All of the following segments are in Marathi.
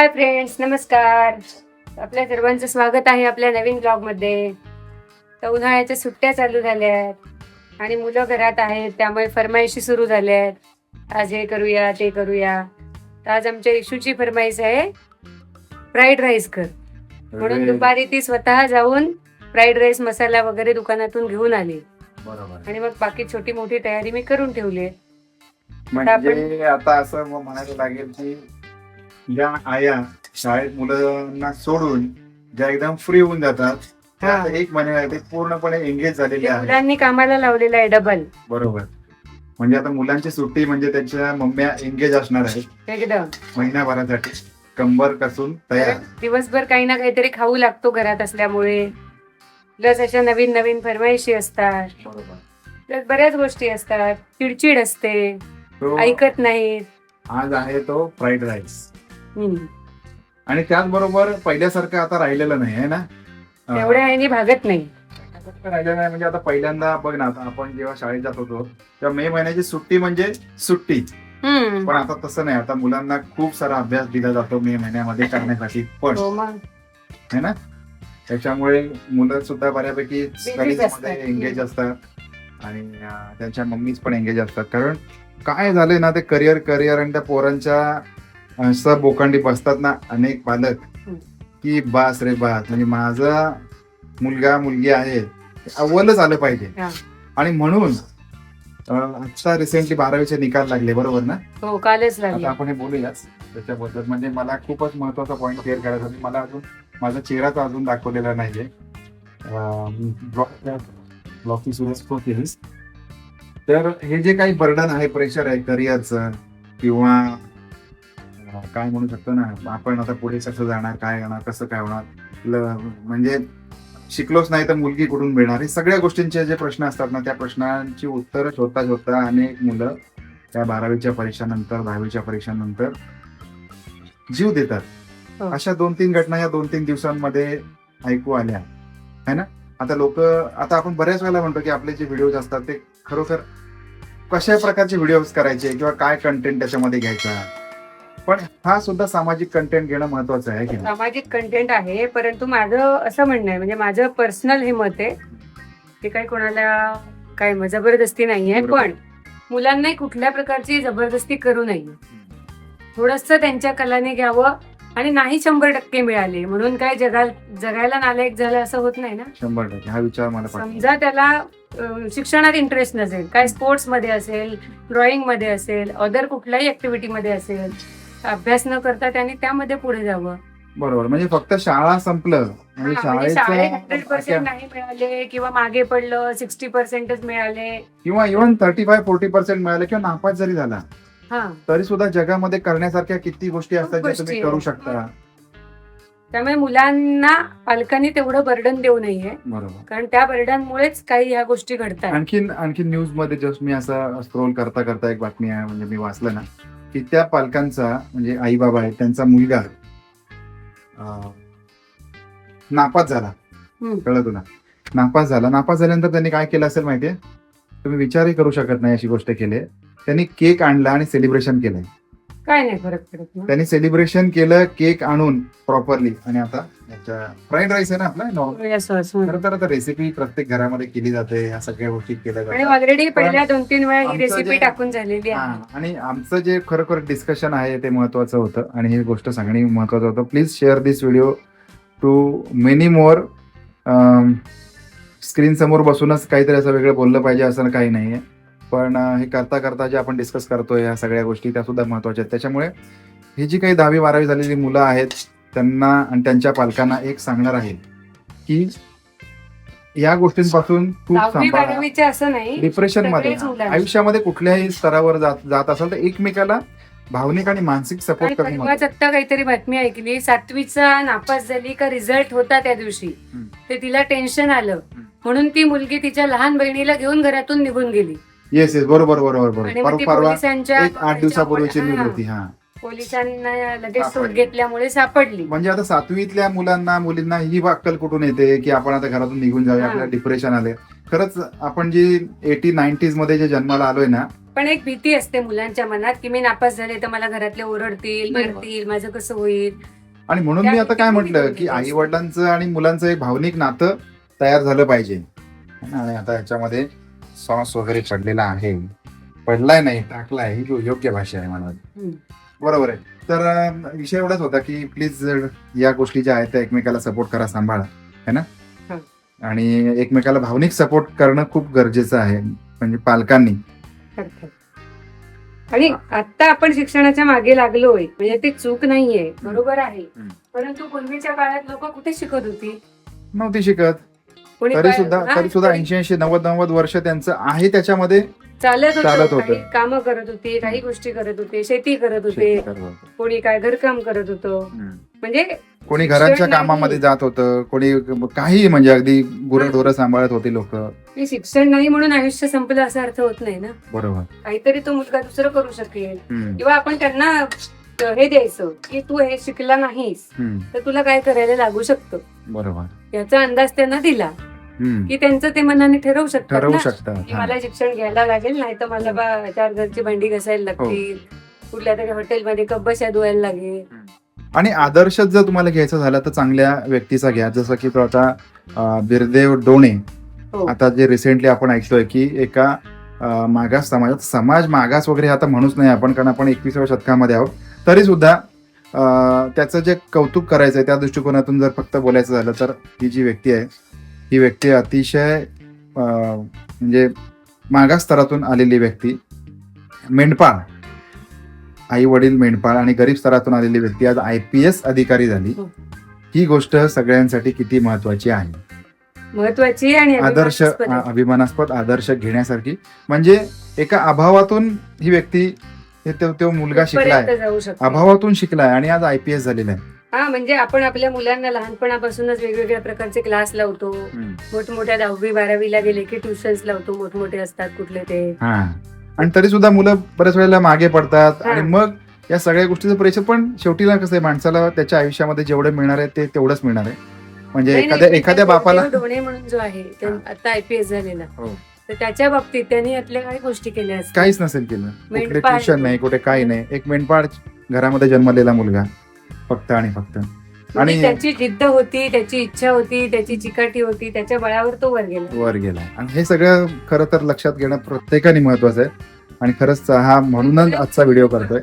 हाय फ्रेंड्स नमस्कार. आपल्या सर्वांचं स्वागत आहे आपल्या नवीन ब्लॉगमध्ये तर उन्हाळ्याच्या सुट्ट्या चालू झाल्या आहेत आणि मुलं घरात आहेत त्यामुळे फरमाईशी सुरू झाल्या आहेत आज हे करूया ते करूया. तर आज आमच्या इशूची फरमाईश आहे फ्राईड राईस कर. म्हणून दुपारी ती स्वतः जाऊन फ्राईड राईस मसाला वगैरे दुकानातून घेऊन आली. आणि मग बाकी छोटी मोठी तयारी मी करून ठेवली आहे. म्हणजे आता असं म- म्हणायला लागेल की ज्या आया शाळेत मुलांना सोडून ज्या एकदम फ्री होऊन जातात त्या हा. आता एक महिन्यासाठी पूर्णपणे एंगेज झालेले ते आहेत. मुलांनी कामाला लावलेला आहे डबल बरोबर. म्हणजे आता मुलांची सुट्टी म्हणजे त्यांच्या मम्म्या एंगेज असणार आहेत. एकदम. महिनाभरासाठी कंबर कसून तयार. दिवसभर काही ना काहीतरी खाऊ लागतो घरात असल्यामुळे. प्लस अशा नवीन नवीन फरमाईशी असतात. बरोबर. प्लस बऱ्याच गोष्टी असतात. चिडचिड असते. तो ऐकत नाहीत. आज आहे तो फ्राईड राईस. आणि त्याचबरोबर पहिल्यासारखं आता राहिलेलं नाही आहे ना? एवढ्या ह्यानी भागत नाही. राहिलं नाही म्हणजे आता पहिल्यांदा बघ ना आता आपण जेव्हा शाळेत जात होतो तेव्हा मे महिन्याची सुट्टी म्हणजे सुट्टी. पण आता तसं नाही आता मुलांना खूप सारा अभ्यास दिला जातो मे महिन्यामध्ये करण्यासाठी पण हो है ना? त्याच्यामुळे मुलं सुद्धा बऱ्यापैकी एंगेज असतात. आणि त्यांच्या मम्मीज पण एंगेज असतात. कारण काय झालंय ना ते करिअर करिअर आणि त्या पोरांच्या असं बोकांडी बसतात ना अनेक पालक. की बास रे बास म्हणजे माझा मुलगा मुलगी आहे अव्वलच आलं पाहिजे. आणि म्हणून आता रिसेंटली बारावीचे निकाल लागले बरोबर ना हो कालच लागली आपण हे बोलूयाच त्याच्याबद्दल म्हणजे मला खूपच महत्त्वाचा पॉईंट क्लिअर करायचा. मला अजून माझा चेहराच अजून दाखवलेला नाहीये तर हे जे काही बर्डन आहे प्रेशर आहे करिअरचं किंवा काय म्हणू शकतो ना आपण आता पुढे कसं जाणार काय होणार कसं काय होणार? म्हणजे शिकलोच नाही तर मुलगी कुठून मिळणार? हे सगळ्या गोष्टींचे जे प्रश्न असतात ना त्या प्रश्नांची उत्तरं शोधता शोधता अनेक मुलं त्या बारावीच्या परीक्षानंतर दहावीच्या परीक्षानंतर जीव देतात. हो. अशा दोन तीन घटना या दोन तीन दिवसांमध्ये ऐकू आल्या. है ना? आता लोक आता आपण बऱ्याच वेळेला म्हणतो की आपले जे व्हिडिओज असतात ते खरोखर कशा प्रकारचे व्हिडिओज करायचे किंवा काय कंटेंट त्याच्यामध्ये घ्यायचा? पण हा सुद्धा सामाजिक कंटेंट घेणं महत्वाचं आहे की नाही? सामाजिक कंटेंट आहे परंतु माझं असं म्हणणं आहे म्हणजे माझं पर्सनल हे मत आहे ते काही कोणाला काय जबरदस्ती नाहीये बरोबर. पण मुलांनाही कुठल्या प्रकारची जबरदस्ती करू नये थोडस त्यांच्या कलाने घ्यावं आणि नाही शंभर टक्के मिळाले म्हणून काय जगा जगायला नालायक झालं असं होत नाही ना शंभर टक्के हा विचार मला समजा त्याला अं, शिक्षणात इंटरेस्ट नसेल काय स्पोर्ट्समध्ये असेल ड्रॉइंगमध्ये असेल अदर कुठल्याही ऍक्टिव्हिटी मध्ये असेल अभ्यास न करता त्यांनी त्यामध्ये पुढे जावं. बरोबर. म्हणजे फक्त शाळा संपलं. म्हणजे हा, म्हणजे शाळेत हंड्रेड पर्सेंट नाही मिळाले किंवा मागे पडलं सिक्स्टी पर्सेंटच मिळाले. किंवा even thirty five forty percent मिळालं किंवा नापास जरी झाला हा. तरी सुद्धा जगामध्ये करण्यासारख्या किती गोष्टी असतात ज्या तुम्ही. करू शकता. त्यामुळे मुलांना पालकांनी तेवढं बर्डन देऊ नये. बरोबर. कारण त्या बर्डनमुळेच काही ह्या गोष्टी घडतात. आणखीन आणखीन न्यूजमध्ये जस्ट मी असं स्क्रोल करता करता एक बातमी आहे म्हणजे मी वाचलं ना. की त्या पालकांचा म्हणजे आई बाबा आहे त्यांचा मुलगा नापास झाला. कळलं तुला? नापास झाला. नापास झाल्यानंतर त्यांनी काय केलं असेल माहितीये? तुम्ही विचारही करू शकत नाही अशी गोष्ट केली. त्यांनी केक आणला आणि सेलिब्रेशन केलंय. काय नाही फरक पडत. त्यांनी सेलिब्रेशन केलं केक आणून प्रॉपरली आणि आता फ्राईड राईस आहे ना आपला नॉर्मल yes, हम्म. खरं तर आता रेसिपी प्रत्येक घरामध्ये केली जाते ह्या सगळ्या गोष्टी केल्या आणि जातात. ऑलरेडी पहिल्या दोन तीन वेळा ही आमचं रेसिपी जे- टाकून झालेली हा, आहे आणि आमचं जे खरोखर डिस्कशन आहे ते महत्वाचं होतं. आणि ही गोष्ट सांगणे महत्वाचं होतं. Please share this video to many more screen समोर बसूनच काहीतरी असं वेगळं बोललं पाहिजे असं काही नाहीये. पण अं, हे करता करता जे आपण डिस्कस करतोय ह्या सगळ्या गोष्टी त्या सुद्धा महत्त्वाच्या आहेत. त्याच्यामुळे ही जी काही दहावी बारावी झालेली मुलं आहेत त्यांना आणि त्यांच्या पालकांना एक सांगणार आहे की या गोष्टींपासून खूप दहावी सांभाळा. बारावीचे असं नाही डिप्रेशनमध्ये. सगळेच. आयुष्यामध्ये कुठल्याही स्तरावर जात जात असेल तर एकमेकाला भावनिक आणि मानसिक सपोर्ट करणं परवाच महत्त्वाचं. आत्ता काहीतरी बातमी ऐकली सातवीचा नापास झाली का रिझल्ट होता त्या दिवशी. हम्म. ते तिला टेन्शन आलं. म्हणून ती मुलगी तिच्या लहान बहिणीला घेऊन घरातून निघून गेली. येस येस बरोबर बरोबर आणि बरोबर मग ती परवा पोलिसांच्या एक आठ दिवसापूर्वीची न्यूज हा, होती हा. पोलिसांना लगेच सूट सापडली. घेतल्यामुळे सापडली म्हणजे आता सातवीतल्या मुलांना मुलींना ही अक्कल कुठून येते की आपण आता घरातून निघून जाऊया हा. आपल्याला डिप्रेशन आले खरंच आपण जी एटी नाईन्टीजमध्ये जे जन्माला आलोय ना पण एक भीती असते मुलांच्या मनात की मी नापास झाले तर मला घरातले ओरडतील बरोबर. मारतील माझं कसं होईल आणि म्हणून मी आता काय म्हटलं की आई वडिलांचं आणि मुलांचं एक भावनिक नातं तयार झालं पाहिजे? आणि आता याच्यामध्ये सॉस वगैरे पडलेला आहे पडलाय नाही टाकलाय ही योग्य भाषा आहे मला. बरोबर आहे. तर विषय एवढाच होता की प्लीज या गोष्टी ज्या आहेत त्या एकमेकाला सपोर्ट करा सांभाळा. है ना? हा. आणि एकमेकाला भावनिक सपोर्ट करणं खूप गरजेचं आहे. म्हणजे पालकांनी. आणि आता आपण शिक्षणाच्या मागे लागलोय. म्हणजे ती चूक नाहीये. बरोबर आहे. परंतु पूर्वीच्या काळात लोक कुठे शिकत होती? नव्हती शिकत. तरी सुद्धा तरी सुद्धा ऐंशी ऐंशी नव्वद नव्वद वर्ष त्यांचं आहे त्याच्यामध्ये. चालत चालत होतं. होतं. काही कामं करत होती काही गोष्टी करत होते शेती करत होते कोणी काय घरकाम करत होतं. म्हणजे कोणी घराच्या शिक्षण कामामध्ये. जात होतं कोणी काही म्हणजे अगदी गुरढोरं सांभाळत होते लोक. हे शिक्षण नाही म्हणून आयुष्य संपलं असा अर्थ होत नाही ना. बरोबर. काहीतरी तो मुलगा दुसरं करू शकेल. हम्म, किंवा आपण त्यांना हे द्यायचं की तू हे शिकला नाहीस हम्म, तर तुला काय करायला लागू शकतं? बरोबर. याचा अंदाज त्यांना दिला. की त्यांचं ते मनाने ठरवू शकतात ठरवू ना. शकतात की हा. मला शिक्षण घ्यायला लागेल नाही तर मला बा चार घरची भांडी घासायला लागतील. कुठल्या तरी हॉटेलमध्ये कब्बशा धुवायला लागेल. आणि आदर्श जर तुम्हाला घ्यायचं झालं तर चांगल्या व्यक्तीचा घ्या. जसं की तो आता अं, बिरदेव डोणे. हो. आता जे रिसेंटली आपण ऐकतोय की एका अं, मागास समाजात समाज मागास वगैरे आता म्हणूच नाही आपण कारण आपण एकविसाव्या शतकामध्ये आहोत. तरी सुद्धा अं, त्याचं जे कौतुक करायचं आहे त्या दृष्टिकोनातून जर फक्त बोलायचं झालं तर ही जी व्यक्ती आहे ही व्यक्ती अतिशय म्हणजे मागास स्तरातून आलेली व्यक्ती. मेंढपाळ. आई वडील मेंढपाळ आणि गरीब स्तरातून आलेली व्यक्ती आज आय पी एस अधिकारी झाली. हो. ही गोष्ट सगळ्यांसाठी किती महत्वाची आहे? महत्वाची आणि आदर्श अभिमानास्पद आदर्श घेण्यासारखी. म्हणजे एका अभावातून ही व्यक्ती तो तो मुलगा शिकलाय. अभावातून शिकलाय आणि आज आय पी एस झालेला आहे. हा म्हणजे आपण आपल्या मुलांना लहानपणापासूनच वेगवेगळ्या प्रकारचे क्लास लावतो मोठमोठ्या दहावी बारावीला गेले की ट्युशन्स लावतो मोठमोठे असतात कुठले ते आणि तरी सुद्धा मुलं बऱ्याच वेळेला मागे पडतात. आणि मग या सगळ्या गोष्टीचं प्रेशर पण शेवटीला कसं आहे माणसाला त्याच्या आयुष्यामध्ये जेवढं मिळणार आहे ते तेवढंच मिळणार आहे म्हणजे एखाद्या एखाद्या बापाला ढोणे म्हणून जो आहे. आता आयपीएस झालेला हो. तर त्याच्या बाबतीत त्यांनी यातल्या काही गोष्टी केल्या. काहीच नसेल केलं मेंढपाळ. ट्युशन नाही कुठे काही नाही एक मेंढपाळ घरामध्ये जन्मलेला मुलगा फक्त आणि फक्त. म्हणजे आणि त्याची जिद्द होती त्याची इच्छा होती त्याची चिकाटी होती त्याच्या बळावर तो वर गेला. वर गेला. आणि हे सगळं खरं तर लक्षात घेणं प्रत्येकाने महत्वाचं आहे. आणि खरंच हा म्हणूनच आजचा व्हिडिओ करतोय.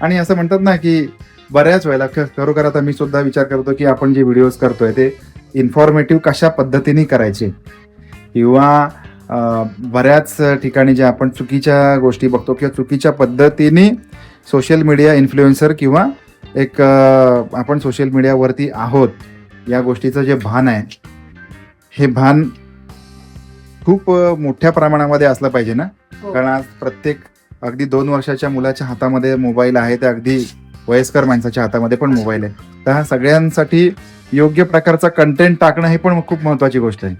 आणि असं म्हणतात ना की बऱ्याच वेळेला खरोखर आता मी सुद्धा विचार करतो की आपण जे व्हिडिओज करतोय ते इन्फॉर्मेटिव्ह कशा पद्धतीने करायचे? किंवा बऱ्याच ठिकाणी जे आपण चुकीच्या गोष्टी बघतो किंवा चुकीच्या पद्धतीने सोशल मीडिया इन्फ्लुएन्सर किंवा एक आपण सोशल मीडियावरती आहोत या गोष्टीचं जे भान आहे हे भान खूप मोठ्या प्रमाणामध्ये असलं पाहिजे ना? हो. कारण आज प्रत्येक अगदी दोन वर्षाच्या मुलाच्या हातामध्ये मोबाईल आहे ते अगदी वयस्कर माणसाच्या हातामध्ये पण मोबाईल आहे. तर हा सगळ्यांसाठी योग्य प्रकारचा कंटेंट टाकणं हे पण खूप महत्वाची गोष्ट आहे.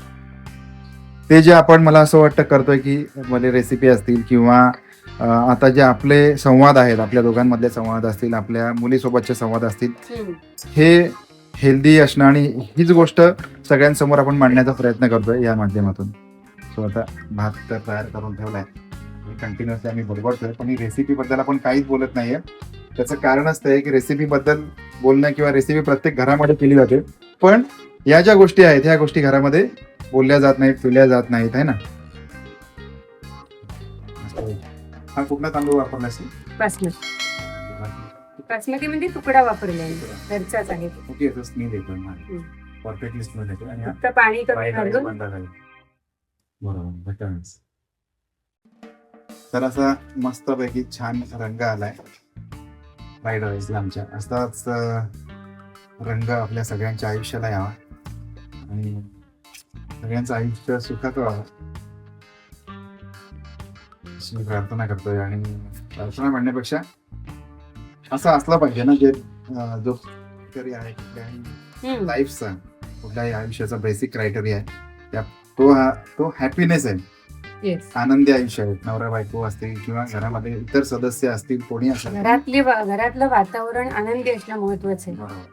ते जे आपण मला असं वाटतं करतोय की मध्ये रेसिपी असतील किंवा आता जे आपले संवाद आहेत आपल्या दोघांमधले संवाद असतील आपल्या मुलीसोबतचे संवाद असतील. हे हेल्दी असणं आणि हीच गोष्ट सगळ्यांसमोर आपण मांडण्याचा प्रयत्न करतोय या माध्यमातून. सो आता भात तर तयार करून ठेवलाय. कंटिन्युअसली आम्ही बडबडतोय पण ही रेसिपी बद्दल आपण काहीच बोलत नाहीये. त्याचं कारण असतं आहे की रेसिपी बद्दल बोलणं किंवा रेसिपी प्रत्येक घरामध्ये केली जाते. पण या ज्या गोष्टी आहेत ह्या गोष्टी घरामध्ये बोलल्या जात नाहीत केल्या जात नाहीत आहे ना? हा कुठला तांदूळ वापरलास बासमती. बासमती. म्हणजे तुकडा वापरला आहे. घरचाच आहे. ओके तसं मी देतो हम्म. परफेक्टली स्मेल येतो आणि फक्त पाणी कमी फ्राईड राईस घालून. बनला जाईल. बरोबर. तर असा मस्त पैकी छान रंग आलाय. फ्राईड राईसला आमच्या. असाच अं, रंग आपल्या सगळ्यांच्या आयुष्याला यावा. आणि सगळ्यांचं आयुष्य सुखाचं व्हावं. मी प्रार्थना करतोय आणि प्रार्थना म्हणण्यापेक्षा असं असला पाहिजे ना जे जो तरी आहे कुठल्याही. लाईफचा कुठल्याही आयुष्याचा बेसिक क्रायटेरिया आहे त्या तो हा तो हॅपीनेस आहे. आनंदी आयुष्य आहे. नवरा बायको असतील किंवा घरामध्ये इतर सदस्य असतील कोणी असेल घरातली घरातलं वातावरण आनंदी असणं महत्वाचं आहे.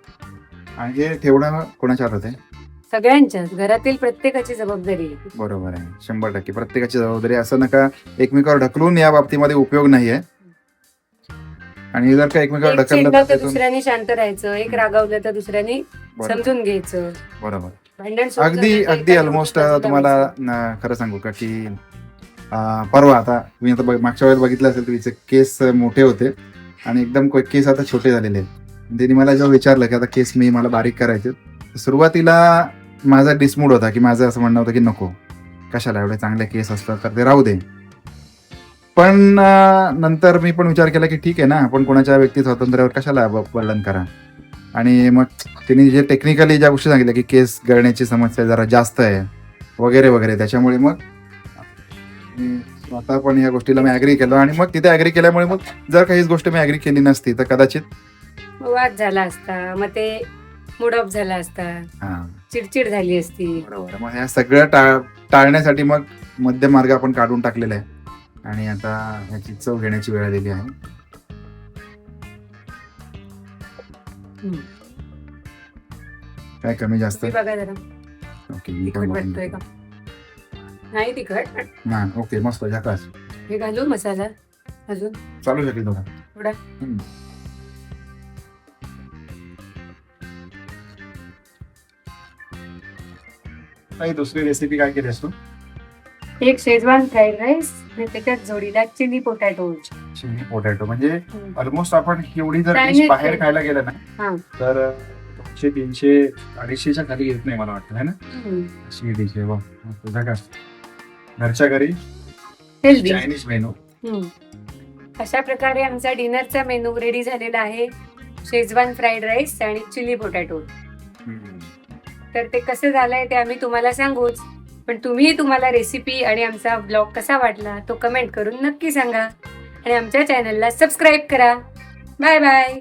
आणि हे ठेवणं कोणाच्या हातात आहे? सगळ्यांच्याच घरातील प्रत्येकाची जबाबदारी आहे. बरोबर आहे. शंभर टक्के. प्रत्येकाची जबाबदारी असं नका एकमेकावर ढकलून या बाबतीमध्ये उपयोग नाहीये. आणि जर का एकमेकावर एक ढकललं चिडलं तर तर त्यातून- दुसऱ्याने शांत राहायचं. एक रागावलं तर दुसऱ्याने बरोबर. समजून घ्यायचं. बरोबर. भांडण सोडलं अगदी तर अगदी ऑलमोस्ट तुम्हाला. न, खरं सांगू का की अं, परवा आता मी आता बघ- मागच्या वेळेला बघितलं असेल तुझे केस मोठे होते. आणि एकदम को- केस आता छोटे झालेले आहेत. त्यांनी मला जेव्हा विचारलं की आता केस मी मला बारीक करायचे तर सुरुवातीला माझा डिसमूड होता की माझं असं म्हणणं होतं की नको. कशाला एवढे चांगले केस असतात तर ते राहू दे. पण नंतर मी पण विचार केला की ठीक आहे ना आपण कोणाच्या व्यक्ती स्वातंत्र्यावर कशाला वर्णन करा. आणि मग त्यांनी जे टेक्निकली ज्या गोष्टी सांगितल्या की केस गळण्याची समस्या जरा जास्त आहे वगैरे वगैरे त्याच्यामुळे मग स्वतः पण या गोष्टीला मी ऍग्री केलं आणि मग तिथे ऍग्री केल्यामुळे मग जर काहीच गोष्ट मी ऍग्री केली नसती तर कदाचित वाद झाला असता मग ते मूड ऑफ झाला असता. हा. चिडचिड झाली असती. बरोबर. मग ह्या सगळ्या टाळ टाळण्यासाठी मग मध्य मार्ग आपण काढून टाकलेला आहे. आणि आता ह्याची चव घेण्याची वेळ आलेली आहे. काय कमी जास्त? तुम्ही बघा जरा. ओके मी तिखट पण वाटतोय का? बघून नाही तिखट. हा ओके मस्त झकास हे घालू मसाला. अजून? चालू शकेल थोडा थोडा? हम्म. काही दुसरी रेसिपी काय केली असतो एक शेजवान फ्राईड राईस आणि त्याच्यात जोडीला चिली पोटॅटो चिली पोटॅटो म्हणजे ऑलमोस्ट आपण एवढी जर Chinese बाहेर food. खायला गेलं ना हा. तर दोनशे तीनशे अडीचशेच्या खाली येत नाही मला वाटतं है ना? अशी डिश आहे वा तुझा का? घरच्या घरी हेल्दी चायनीज मेनू अशा प्रकारे आमचा डिनरचा मेनू रेडी झालेला आहे. शेजवान फ्राईड राईस आणि चिली पोटॅटो. तर ते कसं झालंय ते आम्ही तुम्हाला सांगूच. पण तुम्ही तुम्हाला रेसिपी आणि आमचा ब्लॉग कसा वाटला तो कमेंट करून नक्की सांगा. आणि आमच्या चॅनलला सबस्क्राईब करा. Bye bye